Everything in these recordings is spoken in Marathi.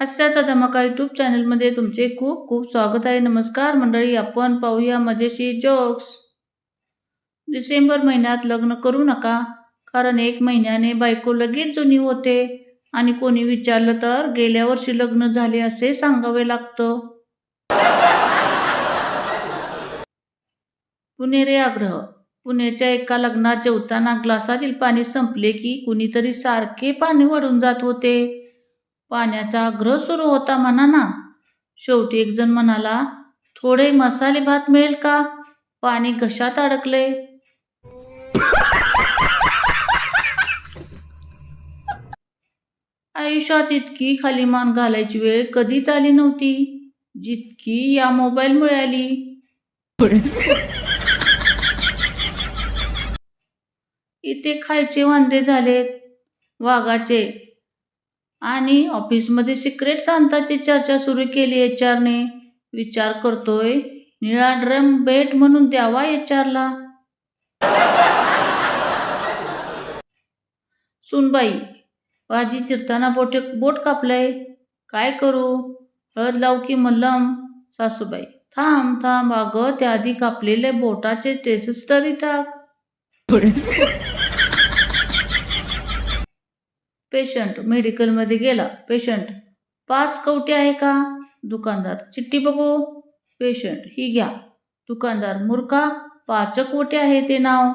हास्याचा धमाका यूट्यूब चॅनलमध्ये तुमचे खूप खूप स्वागत आहे. नमस्कार मंडळी आपण पाहूया मजेशीर जोक्स डिसेंबर महिन्यात लग्न करू नका कारण एक महिन्याने बायको लगेच जुनी होते आणि कोणी विचारलं तर गेल्या वर्षी लग्न झाले असे सांगावे लागतं. पुणेरे आग्रह. पुण्याच्या एका लग्नात जेवताना ग्लासातील पाणी संपले की कुणीतरी सारखे पाणी वाढून जात होते. पाण्याचा आग्रह सुरू होता म्हणा ना शेवटी एकजण म्हणाला थोडे मसाले भात मिळेल का? पाणी घशात अडकले? आयुष्यात इतकी खाली मान घालायची वेळ कधीच आली नव्हती जितकी या मोबाईल मिळाली इथे खायचे वांदे झालेत. वाघाचे आणि ऑफिसमध्ये सिक्रेट सांताची चर्चा सुरू केली एच आरने. विचार करतोय निळा ड्रम भेट म्हणून द्यावा एच आरला. सुनबाई भाजी चिरताना बोटे बोट कापलंय. काय करू? हळद लावू की मल्लम सासूबाई थांब थांब. अगं त्याआधी कापलेले बोटाचे टेसेस तरी टाक. पेशंट मेडिकलमध्ये गेला. पेशंट पाच कवटे आहे का? दुकानदार चिठ्ठी बघू? पेशंट ही घ्या. दुकानदार मूर्खा पाच कोटे आहे ते नाव.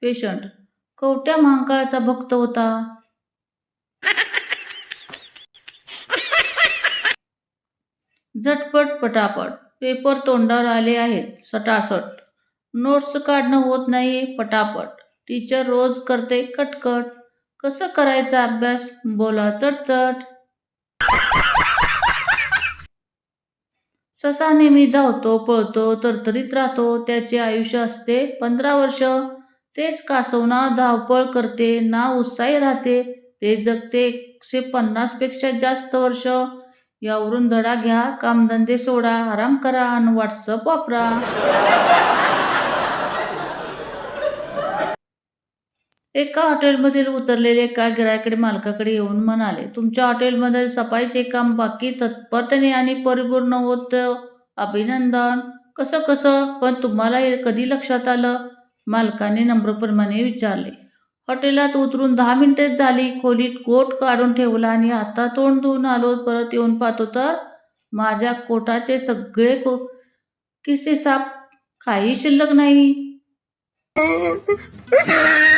पेशंट कवट्या महाकाळाचा भक्त होता. झटपट पटापट पेपर तोंडावर आले आहेत. सटासट. नोट्स काढणं होत नाही पटापट. टीचर रोज करते कटकट. कसं करायचा अभ्यास? बोला चटचट. ससा नेहमी धावतो पळतो तरतरीत राहतो. त्याचे आयुष्य असते पंधरा वर्ष. तेच कासवना धावपळ करते ना उत्साही राहते. ते जगते एकशे पन्नासपेक्षा जास्त वर्ष. यावरून धडा घ्या कामधंदे सोडा आराम करा आणि व्हॉट्सअप वापरा. एका हॉटेलमधील उतरलेले एका गिरायकडे मालकाकडे येऊन म्हणाले तुमच्या हॉटेलमधील सफाईचे काम बाकी तत्परतेने आणि परिपूर्ण होतं. अभिनंदन. कसं कसं? पण तुम्हाला हे कधी लक्षात आलं? मालकाने नम्रप्रमाणे विचारले. हॉटेलात उतरून दहा मिनिटेच झाली. खोलीत कोट काढून ठेवला आणि आता तोंड धुवून आलो. परत येऊन पाहतो तर माझ्या कोटाचे सगळे को किसे साप काही शिल्लक नाही.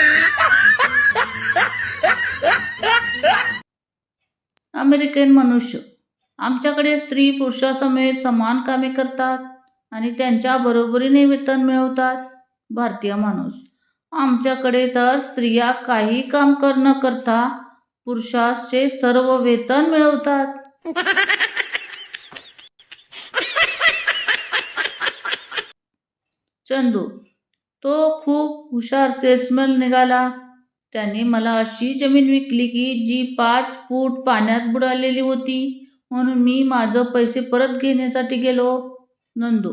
अमेरिकन मनुष्य. आमच्याकडे स्त्री पुरुषासमेत समान कामे करतात आणि त्यांच्या बरोबरीने वेतन मिळवतात. भारतीय माणूस. आमच्याकडे तर स्त्रिया काही काम कर न करता पुरुषाचे सर्व वेतन मिळवतात. चंदू तो खूप हुशार सेल्समॅन निघाला. त्याने मला अशी जमीन विकली की जी पाच फूट पाण्यात बुडालेली होती. म्हणून मी माझं पैसे परत घेण्यासाठी गेलो. नंदू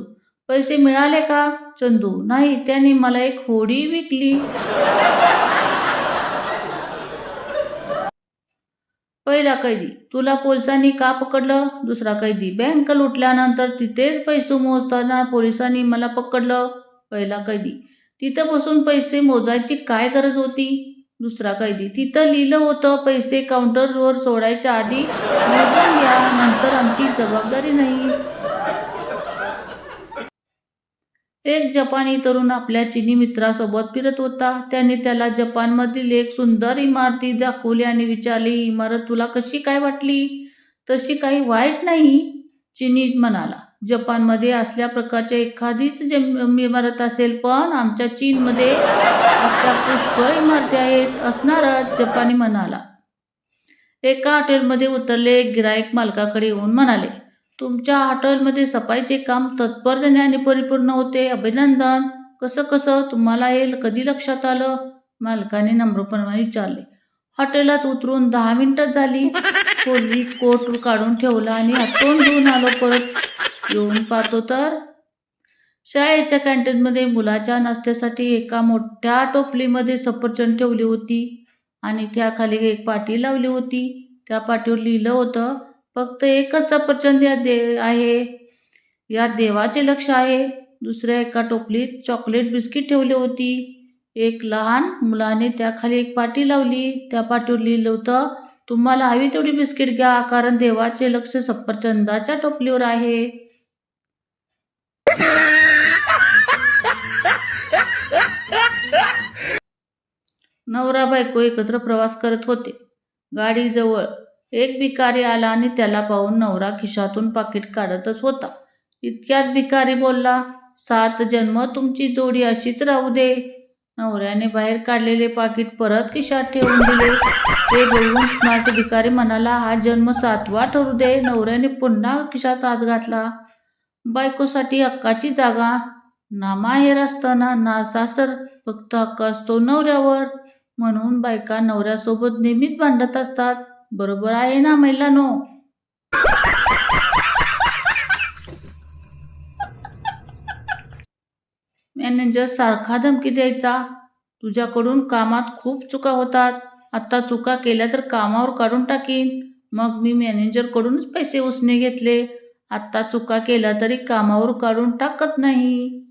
पैसे मिळाले का? चंदू नाही त्याने मला एक होडी विकली. पहिला कैदी तुला पोलिसांनी का पकडलं? दुसरा कैदी बँक लुटल्यानंतर तिथेच पैसे मोजताना पोलिसांनी मला पकडलं. पहिला कैदी तिथं बसून पैसे मोजायची काय गरज होती? दुसरा कैदी. तिथं लिहिलं होतं पैसे काउंटरवर सोडायच्या आधी मोजून घ्या नंतर आमची जबाबदारी नाही. एक जपानी तरुण आपल्या चिनी मित्रासोबत फिरत होता. त्याने त्याला जपानमधील एक सुंदर इमारती दाखवली आणि विचारली इमारत तुला कशी काय वाटली? तशी काही वाईट नाही? चिनी म्हणाला. जपानमध्ये असल्या प्रकारच्या एखादीच जम- इमारत असेल पण आमच्या चीनमध्ये असल्या पुष्कळ इमारती आहेत असणारच जपानी म्हणाला. एका हॉटेलमध्ये उतरले गिरायक मालकाकडे येऊन म्हणाले तुमच्या हॉटेलमध्ये सफाईचे काम तत्परतेने आणि परिपूर्ण होते. अभिनंदन. कसं कसं? तुम्हाला हे कधी लक्षात आलं? मालकाने नम्रपणाने विचारले. हॉटेलात उतरून दहा मिनिटं झाली. खोलीत कोट काढून ठेवला आणि हातून धुवून आलो परत येऊन पाहतो तर? शाळेच्या कॅन्टीनमध्ये मुलाच्या नाश्त्यासाठी एका मोठ्या टोपलीमध्ये सफरचंद ठेवली होती आणि त्याखाली एक पाटी लावली होती. त्या पाटीवर लिहिलं होतं फक्त एकच सफरचंद या दे आहे. या देवाचे लक्ष आहे. दुसऱ्या एका टोपलीत चॉकलेट बिस्किट ठेवली होती. एक लहान मुलाने त्याखाली एक पाटी लावली. त्या पाटीवर लिहिलं होतं तुम्हाला हवी तेवढी बिस्किट घ्या कारण देवाचे लक्ष सफरचंदाच्या टोपलीवर आहे. नवरा बायको एकत्र प्रवास करत होते. गाडीजवळ एक भिकारी आला आणि त्याला पाहून नवरा खिशातून पाकिट काढतच होता. इतक्यात भिकारी बोलला सात जन्म तुमची जोडी अशीच राहू दे. नवऱ्याने बाहेर काढलेले पाकिट परत खिशात ठेवून दिले. ते बोलून स्मार्ट भिकारी म्हणाला हा जन्म सातवा ठरू दे. नवऱ्याने पुन्हा खिशात हात घातला. बायकोसाठी हक्काची जागा. ना माहेर असताना ना सासर फक्त हक्क असतो नवऱ्यावर. म्हणून बायका नवऱ्यासोबत नेहमीच भांडत असतात. बरोबर आहे ना महिलांनो? मॅनेजर सारखा धमकी द्यायचा. तुझ्याकडून कामात खूप चुका होतात. आता चुका केल्या तर कामावर काढून टाकीन. मग मी मॅनेजरकडूनच पैसे उसने घेतले. आत्ता चुका केला तरी कामावर काढून टाकत नाही.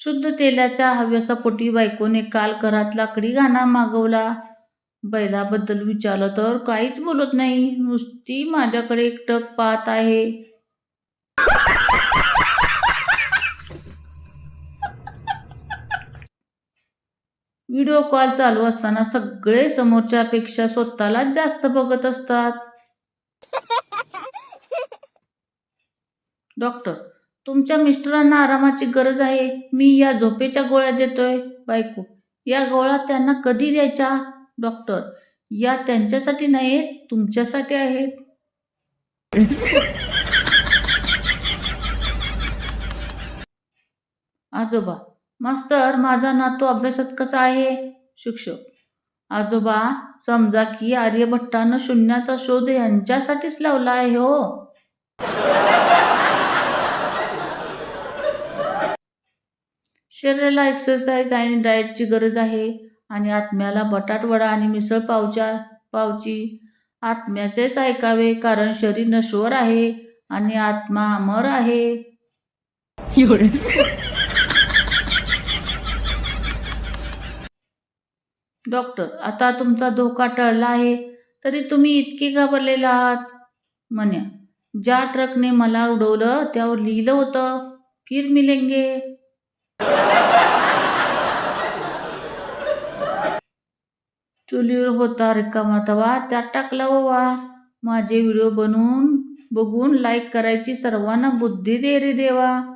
शुद्ध तेलाच्या हव्यासापोटी बायकोने काल घरात लाकडी घाणा मागवला. बैलाबद्दल विचारलं तर काहीच बोलत नाही. नुसती माझ्याकडे एकटक पाहत आहे. व्हिडिओ कॉल चालू असताना सगळे समोरच्यापेक्षा स्वतःलाच जास्त बघत असतात. डॉक्टर तुमच्या मिस्टरांना आरामाची गरज आहे. मी या झोपेच्या गोळ्या देतोय. बायको या गोळ्या त्यांना कधी द्यायच्या? डॉक्टर या त्यांच्यासाठी नाही तुमच्यासाठी आहेत. आजोबा मास्तर माझा नातू अभ्यासात कसा आहे? शिक्षक. आजोबा समजा की आर्यभट्टानं शून्याचा शोध यांच्यासाठीच लावला आहे हो. शरीराला एक्सरसाइज आणि डाएटची गरज आहे आणि आत्म्याला बटाटवडा आणि मिसळ पावच्या पावची आत्म्याचेच ऐकावे कारण शरीर नश्वर आहे आणि आत्मा अमर आहे. डॉक्टर आता तुमचा धोका टळला आहे तरी तुम्ही इतके घाबरलेला आहात? म्हण्या. ज्या ट्रकने मला उडवलं त्यावर लिहिलं होतं फिर मिलेंगे. चुलीवर होता रिकामा तवा त्यात टाकला वा माझे व्हिडिओ बनवून बघून लाईक करायची सर्वांना बुद्धी दे रे देवा.